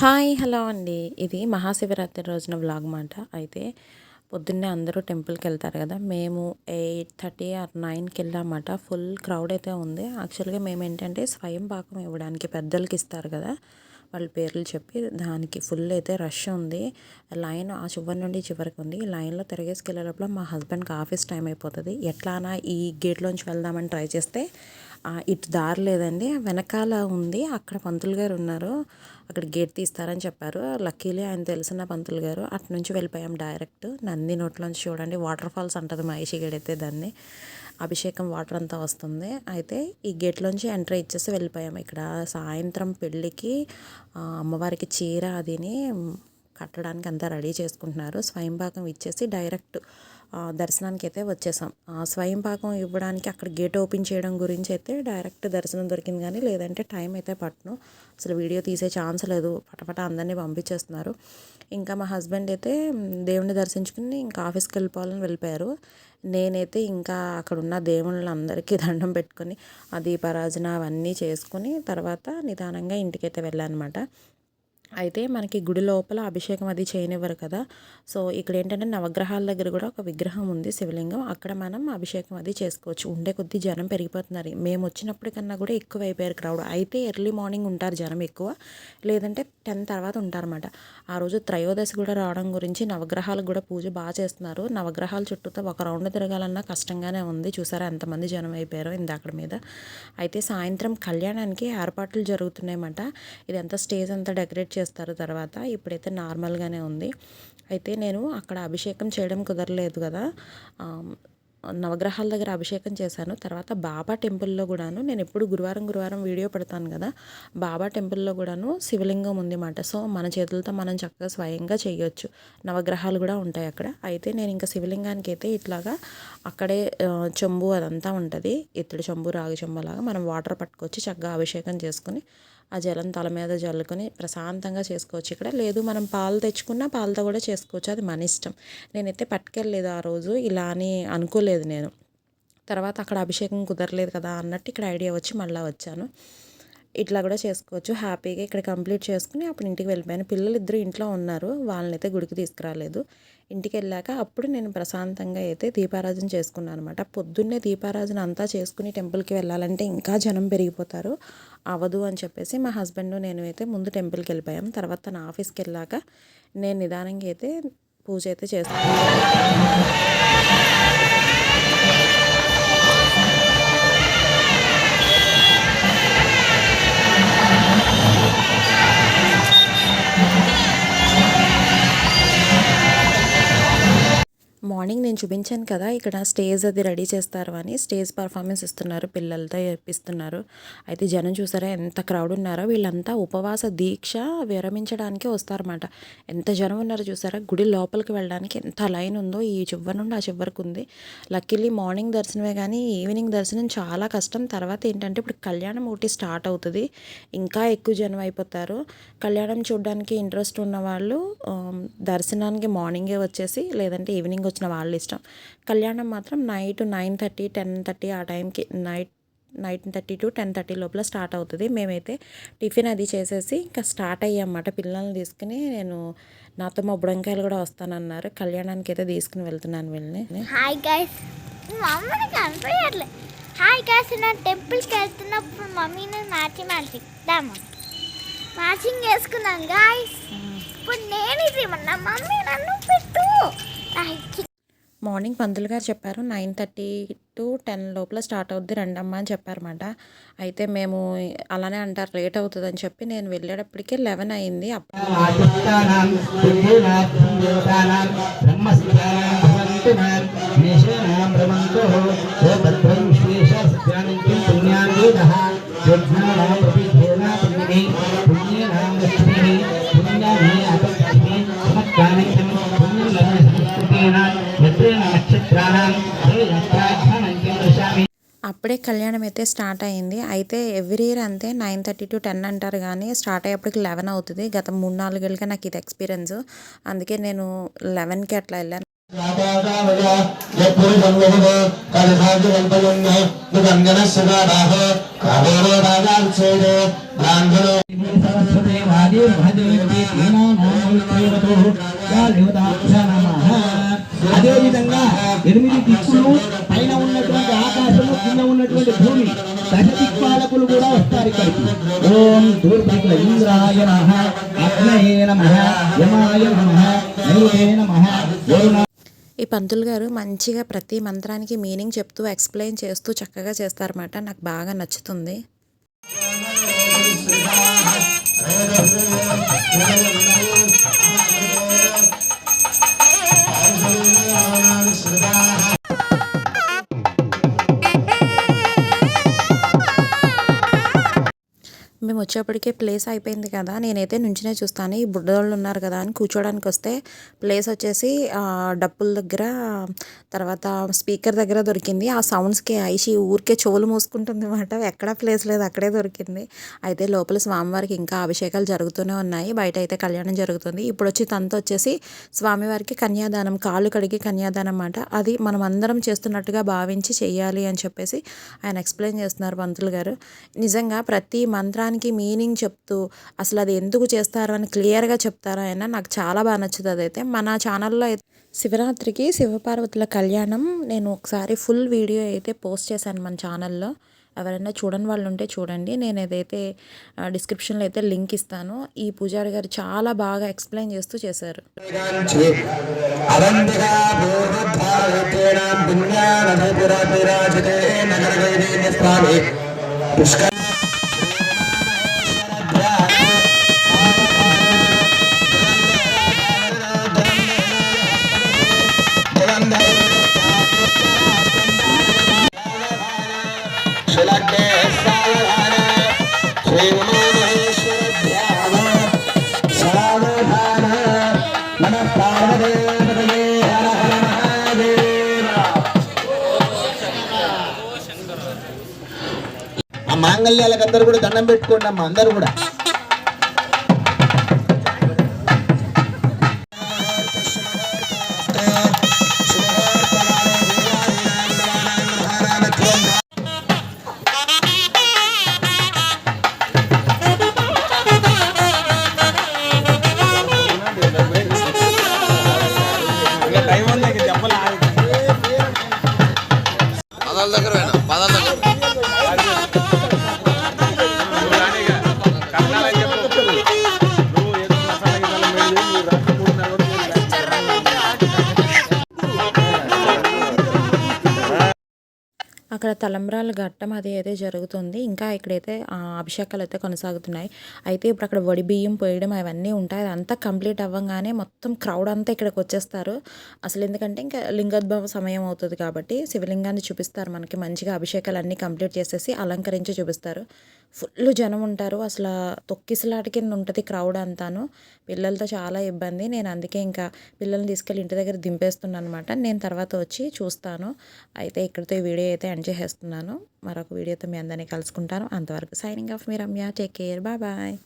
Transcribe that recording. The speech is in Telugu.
హాయ్ హలో అండి. ఇది మహాశివరాత్రి రోజున వ్లాగ్ మాట. అయితే పొద్దున్నే అందరూ టెంపుల్కి వెళ్తారు కదా మేము ఎయిట్ థర్టీ ఆర్ నైన్కి వెళ్ళామట. ఫుల్ క్రౌడ్ అయితే ఉంది. యాక్చువల్గా మేము ఏంటంటే స్వయం పాకం ఇవ్వడానికి పెద్దలకి ఇస్తారు కదా వాళ్ళ పేర్లు చెప్పి దానికి ఫుల్ అయితే రష్ ఉంది. లైన్ ఆ చివరి నుండి చివరికి ఉంది. లైన్లో తిరిగేసుకెళ్ళే లోపల మా హస్బెండ్కి ఆఫీస్ టైం అయిపోతుంది. ఎట్లానా ఈ గేట్లోంచి వెళ్దామని ట్రై చేస్తే ఇటు దారి లేదండి. వెనకాల ఉంది. అక్కడ పంతులు గారు ఉన్నారు. అక్కడ గేట్ తీస్తారని చెప్పారు. లక్కీలీ ఆయన తెలిసిన పంతులు గారు అటు నుంచి వెళ్ళిపోయాం డైరెక్ట్. నంది నోట్లోంచి చూడండి. వాటర్ ఫాల్స్ అంటుంది మహేషి గడైతే దాన్ని. అభిషేకం వాటర్ అంతా వస్తుంది. అయితే ఈ గేట్లోంచి ఎంట్రీ ఇచ్చేసి వెళ్ళిపోయాం. ఇక్కడ సాయంత్రం పెళ్ళికి అమ్మవారికి చీర అదిని కట్టడానికి అంతా రెడీ చేసుకుంటున్నారు. స్వయంభాగం ఇచ్చేసి డైరెక్ట్ దర్శనానికి అయితే వచ్చేసాం. స్వయం పాకం ఇవ్వడానికి అక్కడ గేట్ ఓపెన్ చేయడం గురించి అయితే డైరెక్ట్ దర్శనం దొరికింది కానీ లేదంటే టైం అయితే పట్టను. అసలు వీడియో తీసే ఛాన్స్ లేదు. పటపట అందరినీ పంపించేస్తున్నారు. ఇంకా మా హస్బెండ్ అయితే దేవుణ్ణి దర్శించుకుని ఇంకా ఆఫీస్కి వెళ్ళిపోవాలని వెళ్ళిపోయారు. నేనైతే ఇంకా అక్కడ ఉన్న దేవుళ్ళందరికీ దండం పెట్టుకొని ఆ దీపారాజన అవన్నీ చేసుకుని తర్వాత నిదానంగా ఇంటికైతే వెళ్ళాను అనమాట అయితే మనకి గుడి లోపల అభిషేకం అది చేయనివ్వరు కదా. సో ఇక్కడ ఏంటంటే నవగ్రహాల దగ్గర కూడా ఒక విగ్రహం ఉంది శివలింగం. అక్కడ మనం అభిషేకం అది చేసుకోవచ్చు. ఉండే కొద్దీ జనం పెరిగిపోతున్నారు. మేము వచ్చినప్పటికన్నా కూడా ఎక్కువ అయిపోయారు క్రౌడ్. అయితే ఎర్లీ మార్నింగ్ ఉంటారు జనం ఎక్కువ. లేదంటే టెన్ తర్వాత ఉంటారన్నమాట. ఆ రోజు త్రయోదశి కూడా రావడం గురించి నవగ్రహాలకు కూడా పూజ బాగా చేస్తున్నారు. నవగ్రహాల చుట్టూతో ఒక రౌండ్ తిరగాలన్నా కష్టంగానే ఉంది. చూసారా ఎంతమంది జనం అయిపోయారో ఇందాక మీద. అయితే సాయంత్రం కళ్యాణానికి ఏర్పాట్లు జరుగుతున్నాయన్నమాట. ఇదంతా స్టేజ్ అంతా డెకరేట్ చేస్తారు తర్వాత ఇప్పుడైతే నార్మల్గానే ఉంది. అయితే నేను అక్కడ అభిషేకం చేయడం కుదరలేదు కదా. నవగ్రహాల దగ్గర అభిషేకం చేశాను. తర్వాత బాబా టెంపుల్లో కూడాను నేను ఎప్పుడు గురువారం గురువారం వీడియో పెడతాను కదా. బాబా టెంపుల్లో కూడాను శివలింగం ఉంది మాట సో మన చేతులతో మనం చక్కగా స్వయంగా చేయొచ్చు. నవగ్రహాలు కూడా ఉంటాయి అక్కడ. అయితే నేను ఇంకా శివలింగానికి అయితే ఇట్లాగా అక్కడే చెంబు అదంతా ఉంటుంది. ఇత్తడి చెంబు రాగి చెంబు లాగా మనం వాటర్ పట్టుకొచ్చి చక్కగా అభిషేకం చేసుకుని ఆ జలం తల మీద జల్లుకొని ప్రశాంతంగా చేసుకోవచ్చు ఇక్కడ. లేదు మనం పాలు తెచ్చుకున్నా పాలతో కూడా చేసుకోవచ్చు. అది మన ఇష్టం. నేనైతే పట్టుకెళ్ళలేదు ఆ రోజు. ఇలా అని అనుకోలేదు నేను. తర్వాత అక్కడ అభిషేకం కుదరలేదు కదా అన్నట్టు ఇక్కడ ఐడియా వచ్చి మళ్ళీ వచ్చాను. ఇట్లా కూడా చేసుకోవచ్చు. హ్యాపీగా ఇక్కడ కంప్లీట్ చేసుకుని అప్పుడు ఇంటికి వెళ్ళిపోయాను. పిల్లలు ఇద్దరు ఇంట్లో ఉన్నారు. వాళ్ళని అయితే గుడికి తీసుకురాలేదు. ఇంటికి వెళ్ళాక అప్పుడు నేను ప్రశాంతంగా అయితే దీపారాజన చేసుకున్నాను అనమాట పొద్దున్నే దీపారాజన అంతా చేసుకుని టెంపుల్కి వెళ్ళాలంటే ఇంకా జనం పెరిగిపోతారు. అవదు అని చెప్పేసి మా హస్బెండ్ నేను అయితే ముందు టెంపుల్కి వెళ్ళిపోయాం. తర్వాత నా ఆఫీస్కి వెళ్ళాక నేను నిదానంగా అయితే పూజ అయితే చేస్తాను. మార్నింగ్ నేను చూపించాను కదా ఇక్కడ స్టేజ్ అది రెడీ చేస్తారు అని స్టేజ్ పర్ఫార్మెన్స్ ఇస్తున్నారు పిల్లలతో ఇప్పిస్తున్నారు అయితే జనం చూసారా ఎంత క్రౌడ్ ఉన్నారో వీళ్ళంతా ఉపవాస దీక్ష విరమించడానికి వస్తారన్నమాట. ఎంత జనం ఉన్నారో చూసారా గుడి లోపలికి వెళ్ళడానికి ఎంత లైన్ ఉందో ఈ చివరి నుండి ఆ చివరికి ఉంది. లక్కీలీ మార్నింగ్ దర్శనమే కానీ ఈవినింగ్ దర్శనం చాలా కష్టం. తర్వాత ఏంటంటే ఇప్పుడు కళ్యాణం ఒకటి స్టార్ట్ అవుతుంది ఇంకా ఎక్కువ జనం అయిపోతారు. కళ్యాణం చూడడానికి ఇంట్రెస్ట్ ఉన్న వాళ్ళు దర్శనానికి మార్నింగే వచ్చేసి లేదంటే ఈవినింగ్ వచ్చిన వాళ్ళ ఇష్టం కళ్యాణం మాత్రం night nine thirty ten thirty ఆ టైంకి night nine thirty to ten thirty లోపల స్టార్ట్ అవుతుంది. మేమైతే టిఫిన్ అది చేసేసి ఇంకా స్టార్ట్ అయ్యామన్నమాట. పిల్లల్ని తీసుకుని నేను నాతో మా బుడంకాయలు కూడా వస్తానన్నారు. కళ్యాణానికి అయితే తీసుకుని వెళ్తున్నాను వెళ్ళి హాయ్ గైస్ కనిపించట్లేదు హాయ్ గైస్ నేను టెంపుల్కి వెళ్తున్నప్పుడు మమ్మీ నేను మ్యాచింగ్ మ్యాచింగ్ దామా మ్యాచింగ్ వేసుకున్నాను గాయస్ ఇప్పుడు నేను ఇది మమ్మీ నన్ను పెట్టు. మార్నింగ్ పంతులు గారు చెప్పారు నైన్ థర్టీ టు టెన్ లోపల స్టార్ట్ అవుద్ది రండమ్మా అని చెప్పారన్నమాట. అయితే మేము అలానే అంటారు లేట్ అవుతుంది అని చెప్పి నేను వెళ్ళేటప్పటికి లెవెన్ అయింది. అప్పుడే కళ్యాణం అయితే స్టార్ట్ అయింది. అయితే ఎవ్రీ ఇయర్ అంతే నైన్ థర్టీ టు టెన్ అంటారు కానీ స్టార్ట్ అయ్యేప్పటికి లెవెన్ అవుతుంది. గత మూడు నాలుగేళ్ళుగా నాకు ఇది ఎక్స్పీరియన్స్. అందుకే నేను లెవెన్కి అట్లా వెళ్ళాను. కబీరు భగవాన్ చేడు బ్రాహ్మణు అదేవిధంగా ఎనిమిది దిక్కులు పైన ఉన్నటువంటి ఆకాశము కింద ఉన్నటువంటి భూమి దశదిక్పాలకులు కూడా వస్తారు ఇక్కడికి. ఓం దూర్భగ ఇంద్రాయ నమ అగ్నయే నమ యమాయ నమ నమ ఈ పంతులు గారు మంచిగా ప్రతి మంత్రానికి మీనింగ్ చెప్తూ ఎక్స్ప్లెయిన్ చేస్తూ చక్కగా చేస్తారన్నమాట. నాకు బాగా నచ్చుతుంది. వచ్చేప్పటికే ప్లేస్ అయిపోయింది కదా నేనైతే నుంచినే చూస్తాను. ఈ బుడ్డోళ్ళు ఉన్నారు కదా అని కూర్చోడానికి వస్తే ప్లేస్ వచ్చేసి డప్పుల దగ్గర తర్వాత స్పీకర్ దగ్గర దొరికింది. ఆ సౌండ్స్కి ఐషి ఊరికే చెవులు మూసుకుంటుంది అనమాట ఎక్కడా ప్లేస్ లేదు అక్కడే దొరికింది. అయితే లోపల స్వామివారికి ఇంకా అభిషేకాలు జరుగుతూనే ఉన్నాయి. బయట అయితే కళ్యాణం జరుగుతుంది. ఇప్పుడు వచ్చి తనతో వచ్చేసి స్వామివారికి కన్యాదానం కాళ్ళు కడిగి కన్యాదానం అన్నమాట అది మనం అందరం చేస్తున్నట్టుగా భావించి చేయాలి అని చెప్పేసి ఆయన ఎక్స్ప్లెయిన్ చేస్తున్నారు పంతులు గారు. నిజంగా ప్రతి మంత్రానికి మీనింగ్ చెప్తూ అసలు అది ఎందుకు చేస్తారు అని క్లియర్గా చెప్తారు అయినా నాకు చాలా బాగా నచ్చుతుంది. అదైతే మన ఛానల్లో అయితే శివరాత్రికి శివపార్వతుల కళ్యాణం నేను ఒకసారి ఫుల్ వీడియో అయితే పోస్ట్ చేశాను మన ఛానల్లో. ఎవరైనా చూడని వాళ్ళు ఉంటే చూడండి. నేను ఏదైతే డిస్క్రిప్షన్లో అయితే లింక్ ఇస్తాను ఈ పూజారి గారు చాలా బాగా ఎక్స్ప్లెయిన్ చేస్తూ చేశారు. పుష్కర ఎమ్మెల్యేలకు మాంగళ్యాలకు అందరూ కూడా దండం పెట్టుకోండి అమ్మ అందరూ కూడా. తలంబ్రాల ఘట్టం అది అయితే జరుగుతుంది. ఇంకా ఇక్కడైతే అభిషేకాలు అయితే కొనసాగుతున్నాయి. అయితే ఇప్పుడు అక్కడ వడి బియ్యం పోయడం అవన్నీ ఉంటాయి. అదంతా కంప్లీట్ అవ్వగానే మొత్తం క్రౌడ్ అంతా ఇక్కడికి వచ్చేస్తారు. అసలు ఎందుకంటే ఇంకా లింగోద్భవ సమయం అవుతుంది కాబట్టి శివలింగాన్ని చూపిస్తారు. మనకి మంచిగా అభిషేకాలు అన్నీ కంప్లీట్ చేసేసి అలంకరించి చూపిస్తారు. ఫుల్ జనం ఉంటారు. అసలు తొక్కిసలాట కింద ఉంటుంది క్రౌడ్ అంతాను. పిల్లలతో చాలా ఇబ్బంది. నేను అందుకే ఇంకా పిల్లల్ని తీసుకెళ్ళి ఇంటి దగ్గర దింపేస్తున్నాను అనమాట నేను తర్వాత వచ్చి చూస్తాను. అయితే ఇక్కడితో ఈ వీడియో అయితే ఎండ్ చేసేస్తున్నాను. మరొక వీడియోతో మీ అందరినీ కలుసుకుంటాను. అంతవరకు సైనింగ్ ఆఫ్ మీ Ramya. Take care. Bye bye.